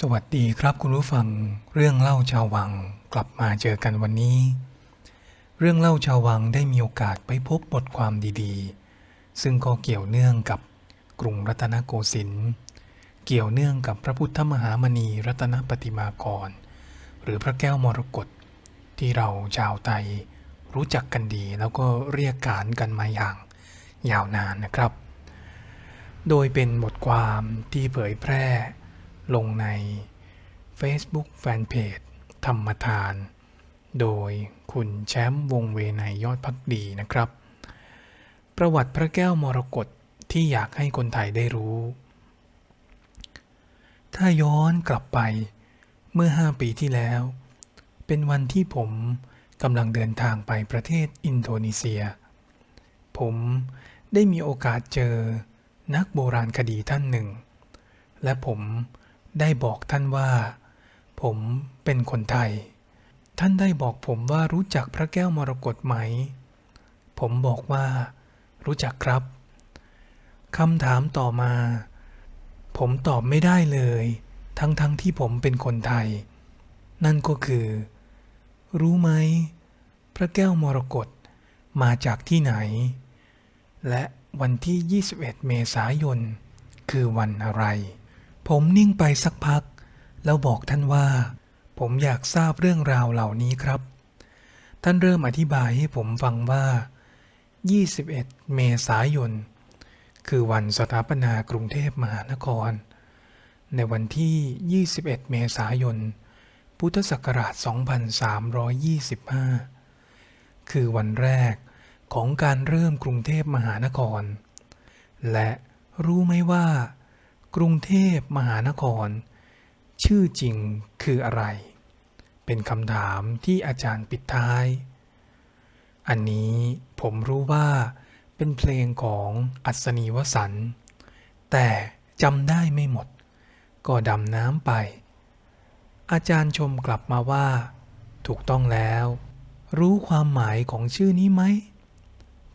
สวัสดีครับคุณผู้ฟัง เรื่องเล่าชาววังกลับมาเจอกันวันนี้ เรื่องเล่าชาววังได้มีโอกาสไปพบบทความดีๆ ซึ่งก็เกี่ยวเนื่องกับกรุงรัตนโกสินทร์เกี่ยวเนื่องกับพระพุทธมหามณีรัตนปฏิมากร หรือพระแก้วมรกตที่เราชาวไทยรู้จักกันดี แล้วก็เรียกขานกันมาอย่างยาวนานนะครับ โดยเป็นบทความที่เผยแพร่ ลงใน Facebook Fanpage ธรรมทาน โดยคุณแชมป์วงเวไนยอดพักดีนะครับ ประวัติพระแก้วมรกตที่อยากให้คนไทยได้รู้ ถ้าย้อนกลับไปเมื่อ 5 ปีที่แล้ว เป็นวันที่ผมกำลังเดินทางไปประเทศอินโดนีเซีย ผมได้มีโอกาสเจอนักโบราณคดีท่านหนึ่ง และผม ได้บอกท่านว่า ผมเป็นคนไทย ท่านได้บอกผมว่ารู้จักพระแก้วมรกตไหม ผมบอกว่า รู้จักครับคำถามต่อมา ผมตอบไม่ได้เลย ทั้งๆทที่ผมเป็นคนไทย นั่นก็คือ รู้ไหม พระแก้วมรกตมาจากที่ไหน และวันที่ 21 เมษายน คือวันอะไร ผมนิ่งไปสักพัก แล้วบอกท่านว่า ผมอยากทราบเรื่องราวเหล่านี้ครับ ท่านเริ่มอธิบายให้ผมฟังว่า 21 เมษายน คือวันสถาปนากรุงเทพมหานคร ในวันที่ 21 เมษายน พุทธศักราช 2325 คือวันแรกของการเริ่มกรุงเทพมหานคร และรู้ไหมว่า กรุงเทพมหานคร ชื่อจริงคืออะไร เป็นคำถามที่อาจารย์ปิดท้าย อันนี้ผมรู้ว่าเป็นเพลงของอัศนีวสันต์แต่จำได้ไม่หมด ก็ดำน้ำไป อาจารย์ชมกลับมาว่า ถูกต้องแล้ว รู้ความหมายของชื่อนี้ไหม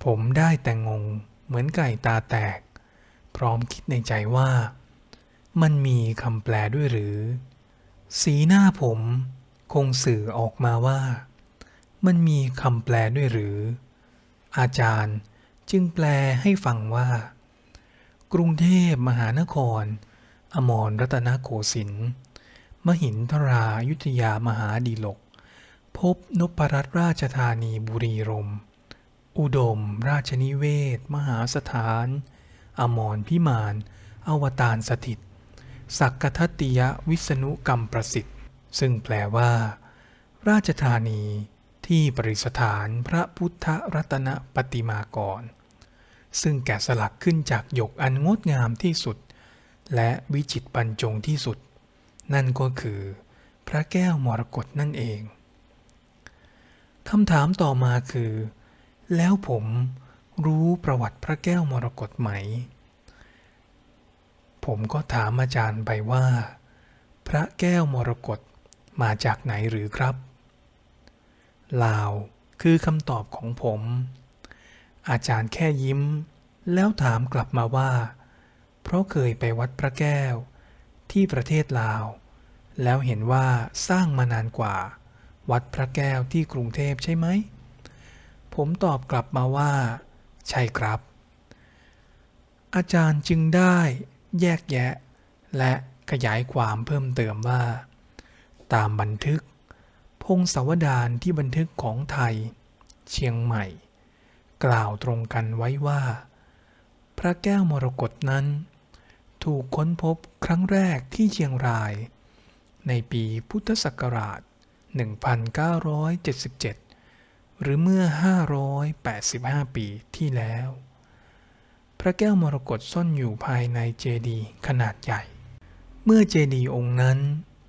ผมได้แต่งงเหมือนไก่ตาแตก พร้อมคิดในใจว่า มันมีคำแปลด้วยหรือ สีหน้าผมคงสื่อออกมาว่า มันมีคำแปลด้วยหรือ อาจารย์จึงแปลให้ฟังว่า กรุงเทพมหานคร อมรรัตนโกสินทร์มหินทรายุทธยามหาดีลก พบนพรัตนราชธานีบุรีรมย์อุดมราชนิเวศ มหาสถาน อมรพิมาน อวตารสถิต สักกทัตติยวิษณุกรรมประสิทธิ์ ซึ่งแปลว่า ราชธานีที่ประดิษฐานพระพุทธรัตนปฏิมากร ซึ่งแกะสลักขึ้นจากหยกอันงดงามที่สุด และวิจิตรบรรจงที่สุด นั่นก็คือ พระแก้วมรกตนั่นเองคำถามต่อมาคือ แล้วผมรู้ประวัติพระแก้วมรกตไหม ผมก็ถามอาจารย์ไปว่า พระแก้วมรกตมาจากไหนหรือครับ ลาวคือคำตอบของผม อาจารย์แค่ยิ้ม แล้วถามกลับมาว่า เพราะเคยไปวัดพระแก้ว ที่ประเทศลาว แล้วเห็นว่าสร้างมานานกว่า วัดพระแก้วที่กรุงเทพใช่ไหม ผมตอบกลับมาว่า ใช่ครับอาจารย์จึงได้ แยกแยะ และขยายความเพิ่มเติมว่า ตามบันทึก พงศาวดารที่บันทึกของไทย เชียงใหม่ กล่าวตรงกันไว้ว่า พระแก้วมรกตนั้น ถูกค้นพบครั้งแรกที่เชียงราย ในปีพุทธศักราช 1977 หรือเมื่อ 585 ปีที่แล้ว พระแก้วมรกตซ่อนอยู่ภายในเจดีย์ขนาดใหญ่ เมื่อเจดีย์องค์นั้น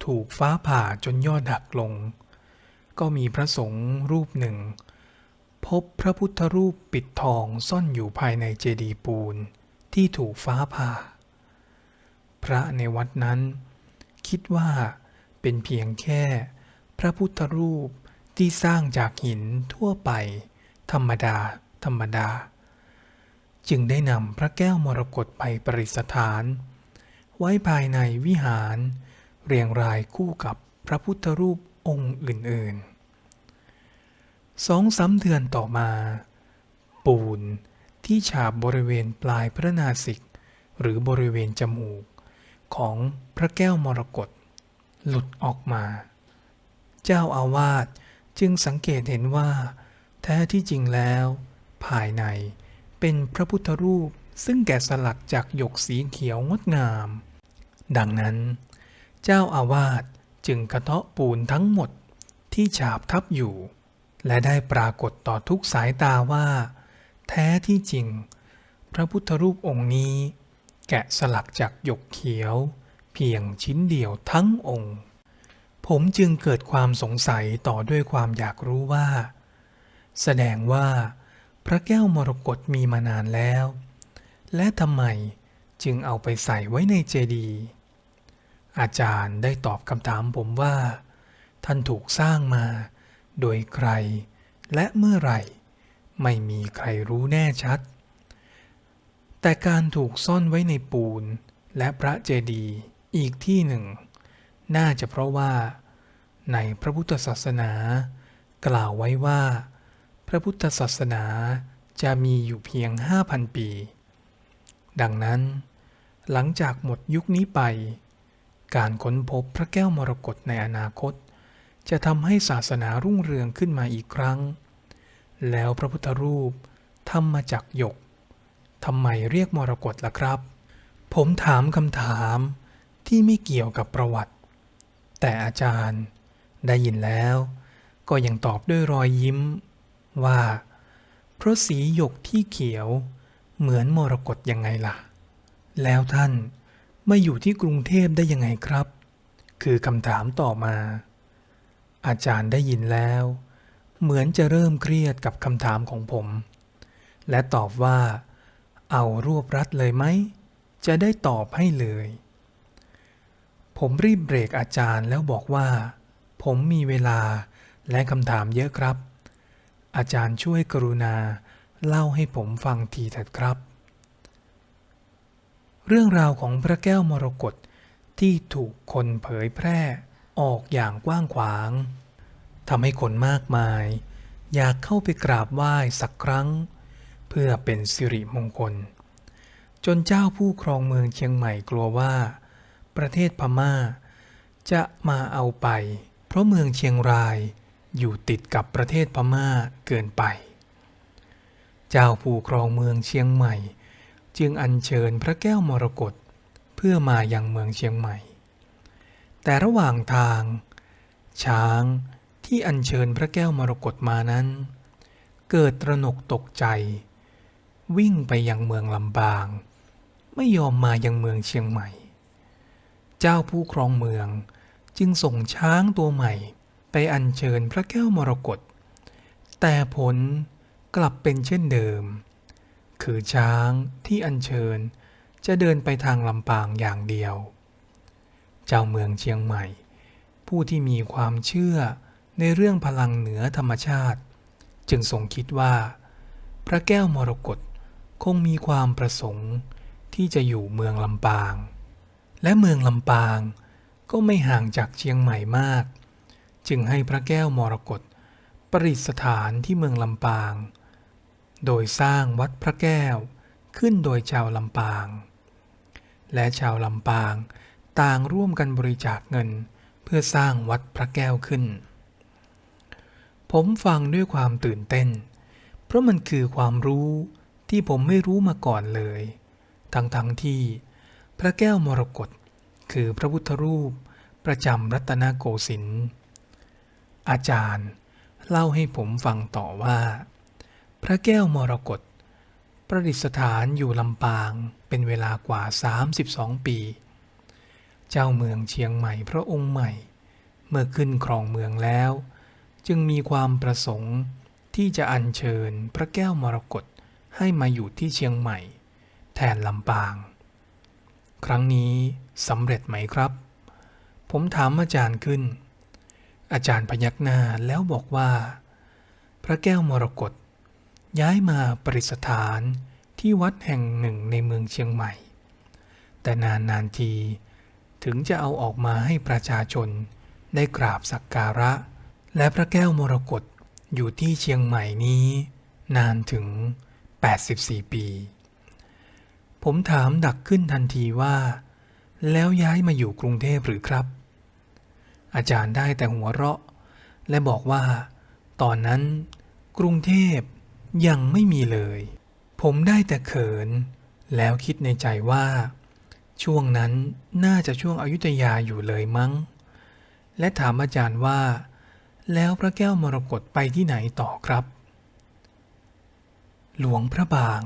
ถูกฟ้าผ่าจนยอดหักลง ก็มีพระสงฆ์รูปหนึ่ง พบพระพุทธรูปปิดทองซ่อนอยู่ภายในเจดีย์ปูนที่ถูกฟ้าผ่า พระในวัดนั้น คิดว่าเป็นเพียงแค่พระพุทธรูปที่สร้างจากหินทั่วไป ธรรมดา ธรรมดา จึงได้นำพระแก้วมรกตไปประดิษฐาน ไว้ภายในวิหาร เรียงรายคู่กับพระพุทธรูปองค์อื่นๆสองสามเดือนต่อมา ปูนที่ฉาบบริเวณปลายพระนาสิก หรือบริเวณจมูก ของพระแก้วมรกตหลุดออกมา เจ้าอาวาสจึงสังเกตเห็นว่า แท้ที่จริงแล้ว ภายใน เป็นพระพุทธรูปซึ่งแกะสลักจากหยกสีเขียวงดงาม ดังนั้น เจ้าอาวาสจึงกระเทาะปูนทั้งหมดที่ฉาบทับอยู่ และได้ปรากฏต่อทุกสายตาว่า แท้ที่จริง พระพุทธรูปองค์นี้ แกะสลักจากหยกเขียว เพียงชิ้นเดียวทั้งองค์ ผมจึงเกิดความสงสัยต่อด้วยความอยากรู้ว่า แสดงว่า พระแก้วมรกตมีมานานแล้ว และทำไมจึงเอาไปใส่ไว้ในเจดีย์อาจารย์ได้ตอบคำถามผมว่า ท่านถูกสร้างมา โดยใคร และเมื่อไหร่ ไม่มีใครรู้แน่ชัด แต่การถูกซ่อนไว้ในปูน และพระเจดีย์อีกที่หนึ่ง น่าจะเพราะว่า ในพระพุทธศาสนา กล่าวไว้ว่า พระพุทธศาสนาจะมีอยู่เพียง 5,000 ปี ดังนั้น หลังจากหมดยุคนี้ไป การค้นพบพระแก้วมรกตในอนาคต จะทำให้ศาสนารุ่งเรืองขึ้นมาอีกครั้ง แล้วพระพุทธรูปทำมาจากหยกทำไมเรียกมรกตล่ะครับ ผมถามคำถามที่ไม่เกี่ยวกับประวัติ แต่อาจารย์ได้ยินแล้วก็ยังตอบด้วยรอยยิ้ม ว่า เพราะสีหยกที่เขียวเหมือนมรกตยังไงล่ะ แล้วท่านมาอยู่ที่กรุงเทพได้ยังไงครับ คือคำถามต่อมา อาจารย์ได้ยินแล้ว เหมือนจะเริ่มเครียดกับคำถามของผม และตอบว่า เอารวบรัดเลยไหม จะได้ตอบให้เลย ผมรีบเบรกอาจารย์แล้วบอกว่า ผมมีเวลาและคำถามเยอะครับ อาจารย์ช่วยกรุณาเล่าให้ผมฟังทีเถิดครับ เรื่องราวของพระแก้วมรกตที่ถูกคนเผยแพร่ออกอย่างกว้างขวางทำให้คนมากมาย อยากเข้าไปกราบไหว้สักครั้ง เพื่อเป็นสิริมงคล จนเจ้าผู้ครองเมืองเชียงใหม่กลัวว่า ประเทศพม่า จะมาเอาไป เพราะเมืองเชียงราย อยู่ติดกับประเทศพม่าเกินไป เจ้าผู้ครองเมืองเชียงใหม่ จึงอัญเชิญพระแก้วมรกตเพื่อมาอยังเมืองเชียงใหม่ แต่ระหว่างทาง ช้างที่อัญเชิญพระแก้วมรกตมานั้น เกิดตระหนกตกใจ วิ่งไปยังเมืองลำบาง ไม่ยอมมายังเมืองเชียงใหม่ เจ้าผู้ครองเมืองจึงส่งช้างตัวใหม่ ไปอัญเชิญพระแก้วมรกตแต่ผลกลับเป็นเช่นเดิม คือช้างที่อัญเชิญจะเดินไปทางลำปางอย่างเดียว เจ้าเมืองเชียงใหม่ ผู้ที่มีความเชื่อในเรื่องพลังเหนือธรรมชาติ จึงทรงคิดว่า พระแก้วมรกตคงมีความประสงค์ที่จะอยู่เมืองลำปาง และเมืองลำปางก็ไม่ห่างจากเชียงใหม่มาก จึงให้พระแก้วมรกตประดิษฐานที่เมืองลำปาง โดยสร้างวัดพระแก้วขึ้นโดยชาวลำปาง และชาวลำปางต่างร่วมกันบริจาคเงินเพื่อสร้างวัดพระแก้วขึ้น ผมฟังด้วยความตื่นเต้น เพราะมันคือความรู้ที่ผมไม่รู้มาก่อนเลย ทั้งๆทที่ พระแก้วมรกตคือพระพุทธรูปประจำรัตนโกสินทร์ อาจารย์ เล่าให้ผมฟังต่อว่า พระแก้วมรกตประดิษฐานอยู่ลำปางเป็นเวลากว่า 32 ปี เจ้าเมืองเชียงใหม่พระองค์ใหม่ เมื่อขึ้นครองเมืองแล้ว จึงมีความประสงค์ที่จะอัญเชิญพระแก้วมรกตให้มาอยู่ที่เชียงใหม่ แทนลำปาง ครั้งนี้สำเร็จไหมครับ ผมถามอาจารย์ขึ้น อาจารย์พยักหน้าแล้วบอกว่า พระแก้วมรกตย้ายมาประดิษฐานที่วัดแห่งหนึ่งในเมืองเชียงใหม่ แต่นานนานทีถึงจะเอาออกมาให้ประชาชนได้กราบสักการะ และพระแก้วมรกตอยู่ที่เชียงใหม่นี้ นานถึง 84 ปี ผมถามดักขึ้นทันทีว่า แล้วย้ายมาอยู่กรุงเทพหรือครับ อาจารย์ได้แต่หัวเราะ และบอกว่า ตอนนั้นกรุงเทพยังไม่มีเลย ผมได้แต่เขิน แล้วคิดในใจว่า ช่วงนั้นน่าจะช่วงอายุทยาอยู่เลยมั้ง และถามอาจารย์ว่า แล้วพระแก้วมรกตไปที่ไหนต่อครับ หลวงพระบาง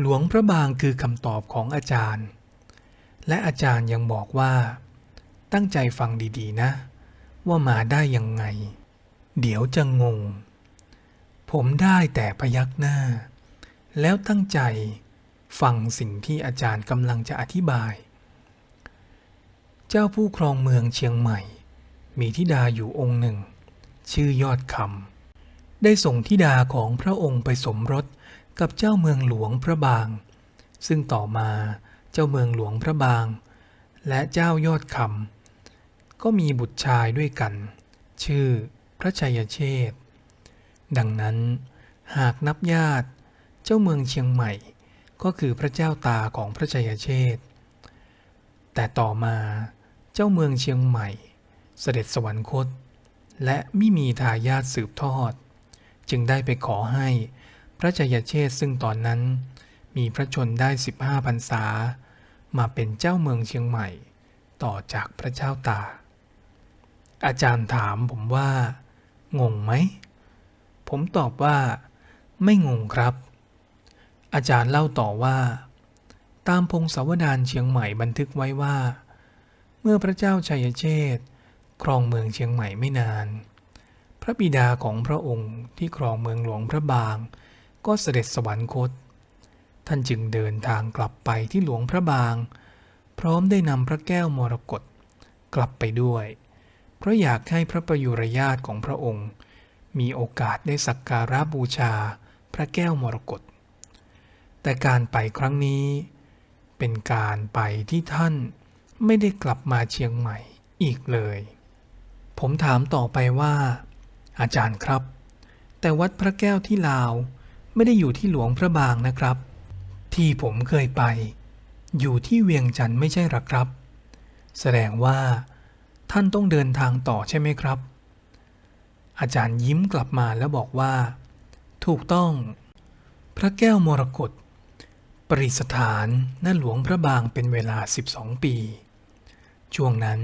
หลวงพระบางคือคำตอบของอาจารย์ และอาจารย์ยังบอกว่า ตั้งใจฟังดีๆนะ ว่ามาได้ยังไง เดี๋ยวจะงง ผมได้แต่พยักหน้า แล้วตั้งใจฟังสิ่งที่อาจารย์กำลังจะอธิบาย เจ้าผู้ครองเมืองเชียงใหม่ มีธิดาอยู่องค์หนึ่ง ชื่อยอดคำได้ส่งธิดาของพระองค์ไปสมรสกับเจ้าเมืองหลวงพระบาง ซึ่งต่อมาเจ้าเมืองหลวงพระบาง และเจ้ายอดคำ ก็มีบุตรชายด้วยกัน ชื่อพระชัยเชษดังนั้นหากนับญาติเจ้าเมืองเชียงใหม่ ก็คือพระเจ้าตาของพระชัยเชษแต่ต่อมาเจ้าเมืองเชียงใหม่ เสด็จสวรรคต และไม่มีทายาทสืบทอด จึงได้ไปขอให้พระชัยเชษซึ่งตอนนั้นมีพระชนได้ 15พรรษา มาเป็นเจ้าเมืองเชียงใหม่ ต่อจากพระเจ้าตา อาจารย์ถามผมว่า งงไหม ผมตอบว่า ไม่งงครับ อาจารย์เล่าต่อว่า ตามพงศาวดารเชียงใหม่บันทึกไว้ว่า เมื่อพระเจ้าชัยเชษครองเมืองเชียงใหม่ไม่นาน พระบิดาของพระองค์ที่ครองเมืองหลวงพระบาง ก็เสด็จสวรรคต ท่านจึงเดินทางกลับไปที่หลวงพระบาง พร้อมได้นำพระแก้วมรกตกลับไปด้วย เพราะอยากให้พระประยุรญาตของพระองค์ มีโอกาสได้สักการะบูชาพระแก้วมรกตแต่การไปครั้งนี้ เป็นการไปที่ท่านไม่ได้กลับมาเชียงใหม่อีกเลย ผมถามต่อไปว่า อาจารย์ครับ แต่วัดพระแก้วที่ลาวไม่ได้อยู่ที่หลวงพระบางนะครับ ที่ผมเคยไป อยู่ที่เวียงจันทร์ไม่ใช่หรอครับ แสดงว่า ท่านต้องเดินทางต่อใช่ไหมครับ อาจารย์ยิ้มกลับมาแล้วบอกว่า ถูกต้อง พระแก้วมรกตประดิษฐานณหลวงพระบางเป็นเวลา 12 ปี ช่วงนั้น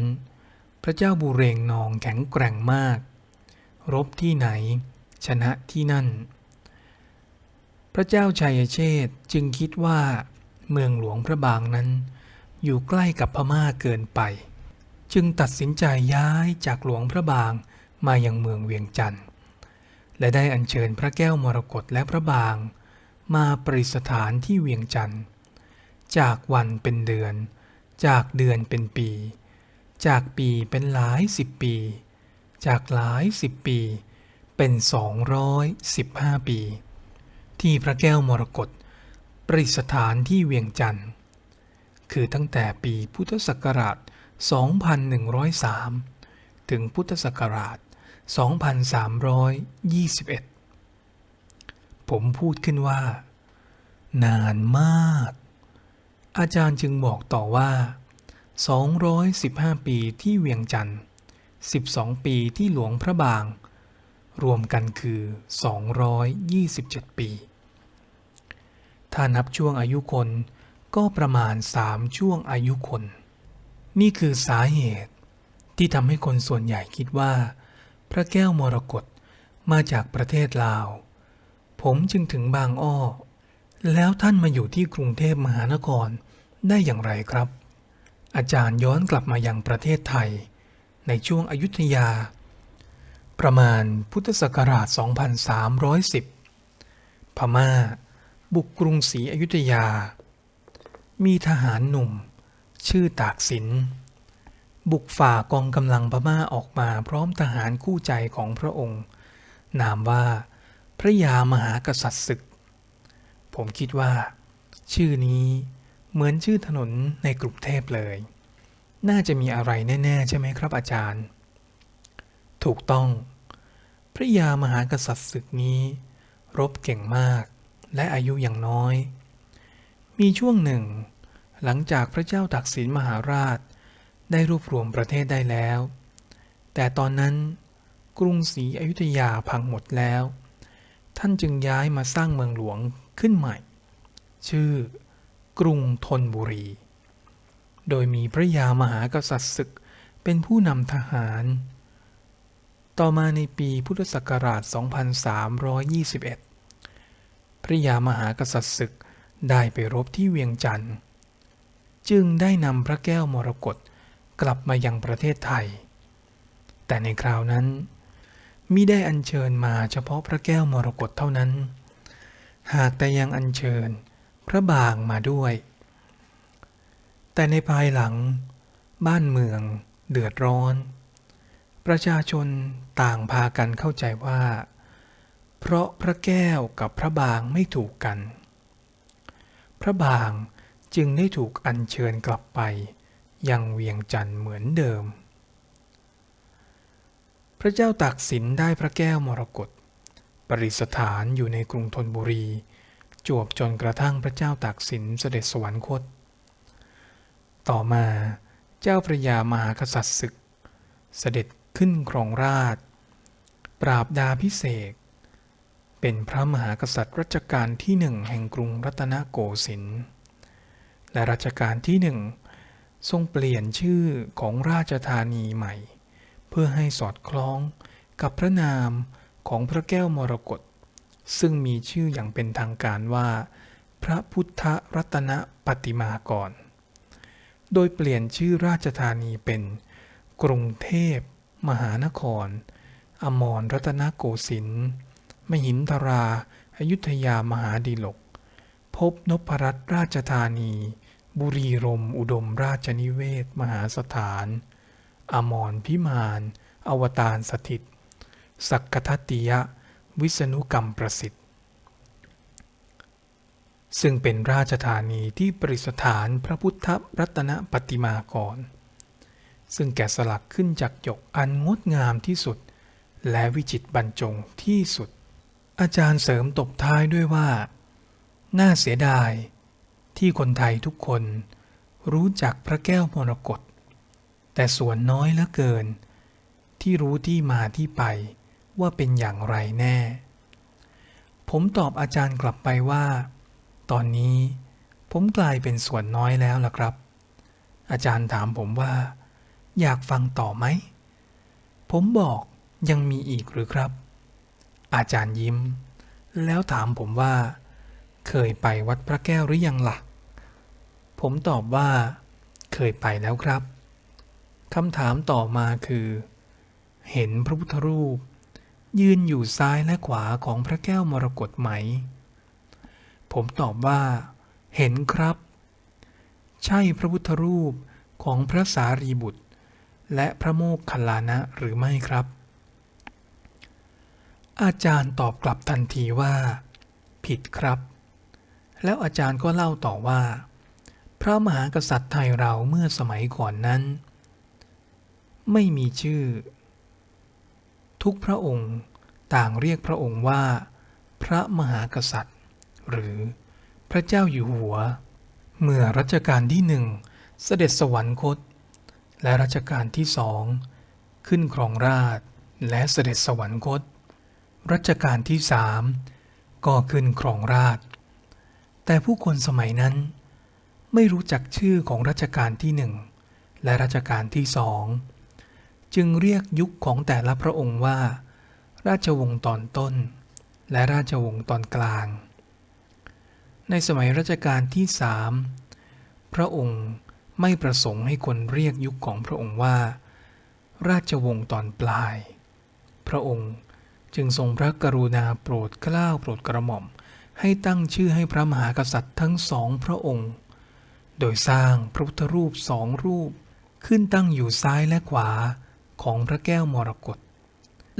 พระเจ้าบุเรงนองแข็งแกร่งมาก รบที่ไหน ชนะที่นั่น พระเจ้าชัยเชษจึงคิดว่า เมืองหลวงพระบางนั้น อยู่ใกล้กับพม่าเกินไป จึงตัดสินใจย้ายจากหลวงพระบางมายังเมืองเวียงจันทร์ และได้อัญเชิญพระแก้วมรกตและพระบาง มาประดิษฐานที่เวียงจันทร์ จากวันเป็นเดือน จากเดือนเป็นปี จากปีเป็นหลายสิบปี จากหลายสิบปี เป็น215ปี ที่พระแก้วมรกตประดิษฐานที่เวียงจันทร์ คือตั้งแต่ปีพุทธศักราช 2103 ถึงพุทธศักราช 2321 ผมพูดขึ้นว่า นานมาก อาจารย์จึงบอกต่อว่า 215 ปีที่เวียงจันทร์ 12 ปีที่หลวงพระบาง รวมกันคือ 227 ปี ถ้านับช่วงอายุคนก็ประมาณ 3 ช่วงอายุคน นี่คือสาเหตุที่ทำให้คนส่วนใหญ่คิดว่า พระแก้วมรกตมาจากประเทศลาว ผมจึงถึงบางอ้อ แล้วท่านมาอยู่ที่กรุงเทพมหานครได้อย่างไรครับ อาจารย์ย้อนกลับมายังประเทศไทย ในช่วงอายุทยา ประมาณพุทธศักราช 2310 พม่า บุกกรุงศรีอยุธยา มีทหารหนุ่ม ชื่อตากสิน บุกฝ่ากองกำลังพม่าออกมาพร้อมทหารคู่ใจของพระองค์ นามว่า พระยามหากษัตริย์ศึก ผมคิดว่า ชื่อนี้เหมือนชื่อถนนในกรุงเทพเลย น่าจะมีอะไรแน่ ๆ ใช่ไหมครับอาจารย์ ถูกต้อง พระยามหากษัตริย์ศึกนี้ รบเก่งมากและอายุอย่างน้อย มีช่วงหนึ่ง หลังจากพระเจ้าตักสินมหาราช ได้รวบรวมประเทศได้แล้ว แต่ตอนนั้นกรุงศรีอยุธยาพังหมดแล้ว ท่านจึงย้ายมาสร้างเมืองหลวงขึ้นใหม่ ชื่อกรุงธนบุรี โดยมีพระยามหากษัตริย์ศึกเป็นผู้นำทหาร ต่อมาในปีพุทธศักราช 2321 พระยามหากษัตริย์ศึกได้ไปรบที่เวียงจันทร์ จึงได้นำพระแก้วมรกตกลับมายังประเทศไทย แต่ในคราวนั้นมิได้อัญเชิญมาเฉพาะพระแก้วมรกตเท่านั้น หากแต่ยังอัญเชิญพระบางมาด้วย แต่ในภายหลัง บ้านเมืองเดือดร้อน ประชาชนต่างพากันเข้าใจว่า เพราะพระแก้วกับพระบางไม่ถูกกัน พระบาง จึงได้ถูกอัญเชิญกลับไป ยังเวียงจันทร์เหมือนเดิม พระเจ้าตากสินได้พระแก้วมรกตประดิษฐานอยู่ในกรุงธนบุรี จวบจนกระทั่งพระเจ้าตากสินเสด็จสวรรคต ต่อมาเจ้าพระยามหากษัตริย์ศึก เสด็จขึ้นครองราช ปราบดาพิเศษเป็นพระมหากษัตริย์รัชกาลที่หนึ่งแห่งกรุงรัตนโกสินทร์ และรัชกาลที่หนึ่งทรงเปลี่ยนชื่อของราชธานีใหม่ เพื่อให้สอดคล้องกับพระนามของพระแก้วมรกตซึ่งมีชื่ออย่างเป็นทางการว่า พระพุทธรัตนปฏิมากร โดยเปลี่ยนชื่อราชธานีเป็น กรุงเทพ มหานคร อมรรัตนโกสินทร์มหินทราอายุทยามหาดีลก พบนพรัตน์ราชธานี บุรีรมอุดมราชนิเวศ มหาสถาน อมรพิมาน อวตารสถิต สักกทัตติยะ วิษณุกรรมประสิทธิ์ ซึ่งเป็นราชธานีที่ประดิษฐานพระพุทธรัตนปฏิมากร ซึ่งแกะสลักขึ้นจากหยกอันงดงามที่สุด และวิจิตรบรรจงที่สุด อาจารย์เสริมตบท้ายด้วยว่า น่าเสียดาย ที่คนไทยทุกคนรู้จักพระแก้วมรกตแต่ส่วนน้อยเหลือเกิน ที่รู้ที่มาที่ไปว่าเป็นอย่างไรแน่ ผมตอบอาจารย์กลับไปว่า ตอนนี้ผมกลายเป็นส่วนน้อยแล้วล่ะครับ อาจารย์ถามผมว่า อยากฟังต่อไหม ผมบอกยังมีอีกหรือครับ อาจารย์ยิ้ม แล้วถามผมว่า เคยไปวัดพระแก้วหรือยังล่ะ ผมตอบว่า เคยไปแล้วครับคำถามต่อมาคือ เห็นพระพุทธรูป ยืนอยู่ซ้ายและขวาของพระแก้วมรกตไหม ผมตอบว่า เห็นครับ ใช่พระพุทธรูปของพระสารีบุตร และพระโมคคัลลานะหรือไม่ครับ อาจารย์ตอบกลับทันทีว่า ผิดครับ แล้วอาจารย์ก็เล่าต่อว่า ระมหากษัตริย์ไทยเราเมื่อสมัยก่อนนั้น ไม่มีชื่อ ทุกพระองค์ต่างเรียกพระองค์ว่า พระมหากษัตริย์ หรือพระเจ้าอยู่หัว เมื่อรัชกาลที่หนึ่งเสด็จสวรรคต และรัชกาลที่สองขึ้นครองราชและเสด็จสวรรคต รัชกาลที่สามก็ขึ้นครองราช แต่ผู้คนสมัยนั้น ไม่รู้จักชื่อของรัชกาลที่หนึ่งและรัชกาลที่สองจึงเรียกยุคของแต่ละพระองค์ว่า ราชวงศ์ตอนต้น และราชวงศ์ตอนกลาง ในสมัยรัชกาลที่สามพระองค์ไม่ประสงค์ให้คนเรียกยุคของพระองค์ว่า ราชวงศ์ตอนปลาย พระองค์จึงทรงพระกรุณาโปรดเกล้าโปรดกระหม่อม ให้ตั้งชื่อให้พระมหากษัตริย์ทั้งสองพระองค์ โดยสร้างพระพุทธรูปสองรูป ขึ้นตั้งอยู่ซ้ายและขวาของพระแก้วมรกต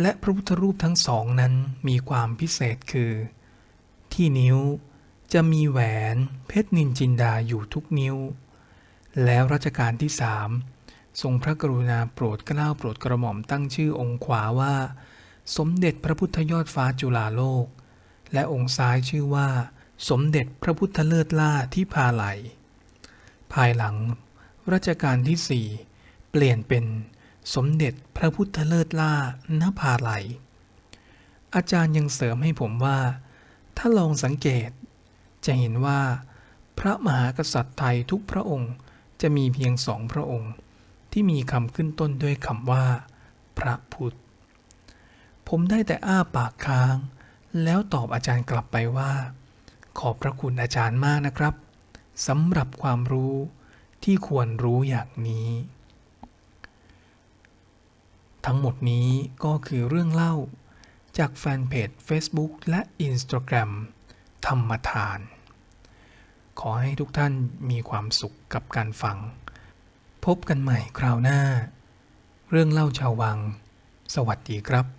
และพระพุทธรูปทั้งสองนั้นมีความพิเศษคือ ที่นิ้วจะมีแหวนเพชรนินจินดาอยู่ทุกนิ้ว แล้วรัชกาลที่สามทรงพระกรุณาโปรดเกล้าโปรดกระหม่อมตั้งชื่อองค์ขวาว่า สมเด็จพระพุทธยอดฟ้าจุฬาโลก และองค์ซ้ายชื่อว่า สมเด็จพระพุทธเลิศล่าที่พาไหล ภายหลังรัชกาลที่สี่เปลี่ยนเป็นสมเด็จพระพุทธเลิศล่านภาไหลอาจารย์ยังเสริมให้ผมว่า ถ้าลองสังเกต จะเห็นว่า พระมหากษัตริย์ไทยทุกพระองค์จะมีเพียงสองพระองค์ ที่มีคำขึ้นต้นด้วยคำว่า พระพุทธ ผมได้แต่อ้าปากค้าง แล้วตอบอาจารย์กลับไปว่า ขอบพระคุณอาจารย์มากนะครับ สำหรับความรู้ที่ควรรู้อย่างนี้ ทั้งหมดนี้ก็คือเรื่องเล่าจากแฟนเพจ Facebook และ Instagram ธรรมทาน ขอให้ทุกท่านมีความสุขกับการฟัง พบกันใหม่คราวหน้า เรื่องเล่าชาววัง สวัสดีครับ